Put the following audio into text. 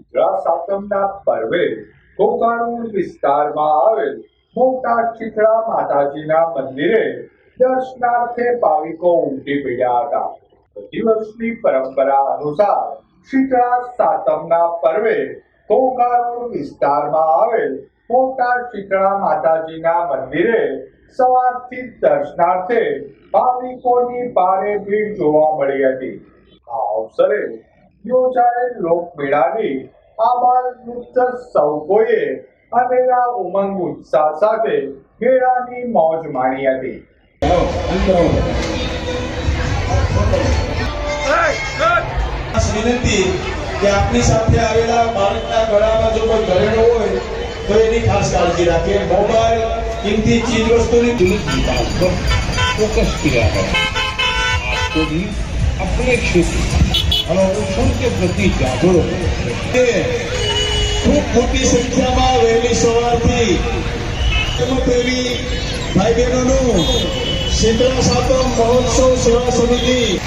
શીતળા સાતમના પર્વે કોકાણું વિસ્તારમાં આવેલ મોટા શીતળા માતાજીના મંદિરે દર્શનાર્થે ભાવિકો ઉમટી પડ્યા હતા. વર્ષની પરંપરા અનુસાર શીતળા સાતમના પર્વે કોકાણું વિસ્તારમાં આવેલ મોટા શીતળા માતાજીના મંદિરે સવારથી દર્શનાર્થે ભાવિકોની ભારે ભીડ જોવા મળી હતી. આ અવસરે યોજાયેલ લોકમેળાની આભાર નૃત્ય સૌ કોઈએ અનેરા ઉમંગ ઉત્સાહ સાથે મેળાની મોજ માણી હતી ખાસ વિનંતી કે આપની સાથે આવેલા બાળકના ગળામાં જો કોઈ ઘરેણું હોય તો એની ખાસ કાળજી રાખે મોબાઈલ કિંમતી ચીજ વસ્તુની पुलिस विभाग पर फोकस किया है आपको भी अपने क्षेत्र અસંખ્ય પ્રતિ જાગરો ખૂબ મોટી સંખ્યામાં વહેલી સવારથી પ્રેમી ભાઈ બહેનોનું શીતળા સાતમ મહોત્સવ સેવા સમિતિ